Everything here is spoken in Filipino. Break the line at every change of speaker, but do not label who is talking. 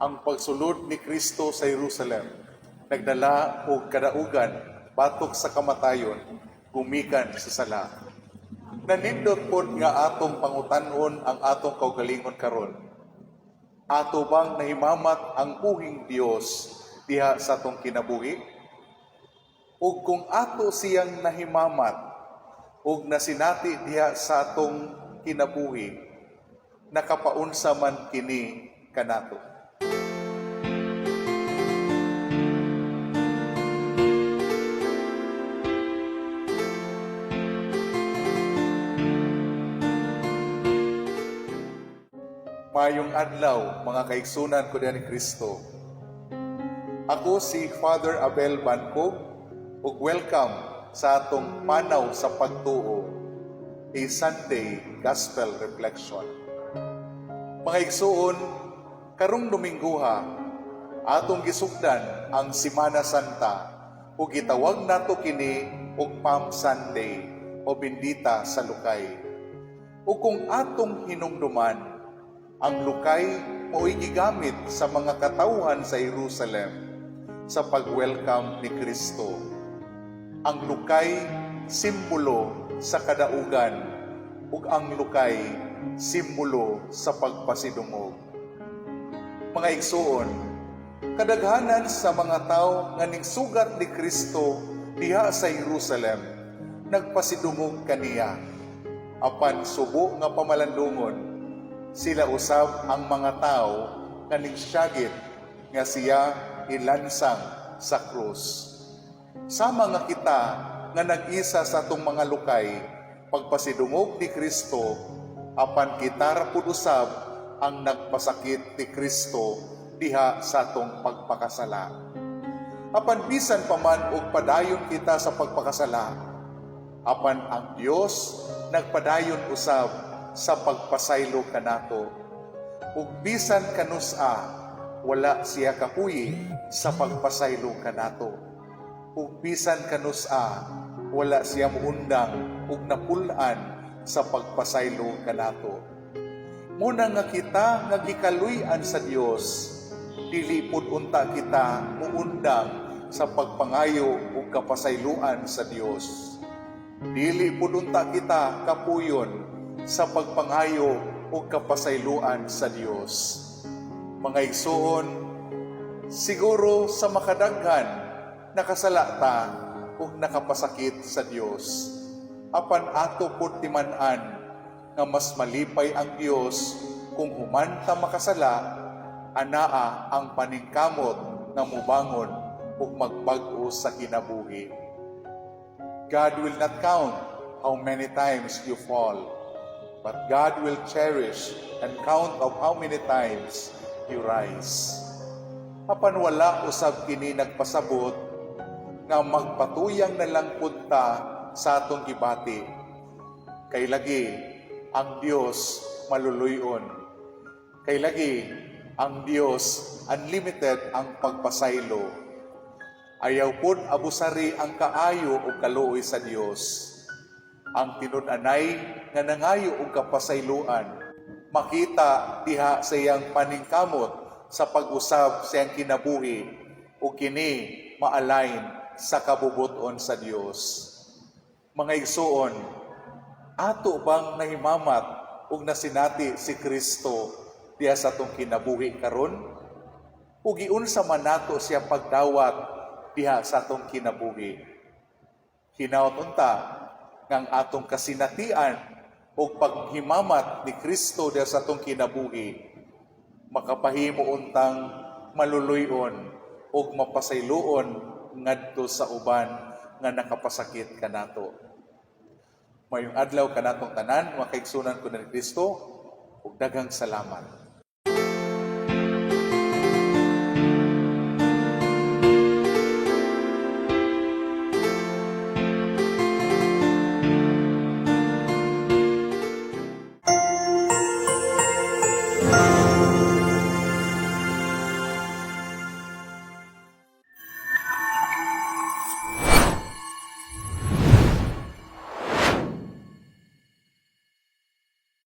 ang pagsulod ni Kristo sa Jerusalem nagdala og kadaugan batok sa kamatayon gumikan sa sala. Nanindot pod nga atong pangutan-on ang atong kaugalingon karon. Ato bang nahimamat ang buhing Dios diha sa atong kinabuhi? Ug kung ato siyang nahimamat ug nasinati diha sa atong kinabuhi, nakapaunsa man kini kanato. Mayong adlaw, mga kaigsunan ko ni Kristo. Ako si Father Abel Bancog ug welcome sa atong panaw sa pagtuo a Sunday Gospel Reflection. Mga igsuon, karong Dominguha, atong gisugdan ang Simana Santa ug gitawag nato kini og Palm Sunday o Bendita sa Lukay. O kung atong hinumduman, ang lukay mo'y gigamit sa mga katauhan sa Jerusalem sa pag-welcome ni Kristo. Ang lukay, simbolo sa kadaugan, ug ang lukay, simbolo sa pagpasidungog. Mga igsuon, kadaghanan sa mga tao nga ningsugat ni Kristo diha sa Jerusalem, nagpasidungog kaniya. Apan subo nga pamalandungon, sila usab ang mga tao nga ningsyagit nga siya ilansang sa krus. Sama nga kita nga nag-isa sa atong mga lukay, pagpasidungog ni Kristo, apan kita pud usab ang nagpasakit ni Kristo diha sa atong pagpakasala. Apan bisan pa man og padayon kita sa pagpakasala, apan ang Dios nagpadayon usab sa pagpasaylo kanato. Ug bisan kanusa, wala siya kapuyi sa pagpasaylo kanato. Ug bisan kanusa, wala siya muundang ug napulan sa pagpasaylo kanato. Muna nga kita nga sa Dios, dili pud unta kita muundang sa pagpangayo ug kapasayloan sa Dios. Dili pud unta kita kapuyon sa pagpangayo o kapasayloan sa Dios. Mga igsoon, siguro sa makadaghan nakasalata o nakapasakit sa Dios. Apan ato pud timan-an nga mas malipay ang Dios kung human ta makasala anaa ang paningkamot nga mubangon ug magbag-o sa kinabuhi. God will not count how many times you fall But God will cherish and count of how many times you rise. Apan wala usab kini nagpasabot nga magpatuyang na lang punta sa atong gibati. Kay lagi ang Dios maluluyon. Kay lagi ang Dios unlimited ang pagpasaylo. Ayaw pud abusari ang kaayo o kaluoy sa Dios ang tinun-anay nga nangayo og kapasayloan makita diha sa iyang paningkamot sa pag-usab sa iyang kinabuhi ug kini maalain sa kabubuton sa Dios mga igsuon ato bang nahimamat ug nasinati si Kristo diha sa atong kinabuhi karon? Ug giunsa man nato siya pagdawat diha sa atong kinabuhi? Hinaut unta ng atong kasinatian o paghimamat ni Kristo diya sa atong kinabuhi, makapahimo untang maluluyon o mapasayloon ngadto sa uban nga nakapasakit kanato. Mayong adlaw kanatong tanan, mga kaigsunan ko ni Kristo, ug daghang salamat.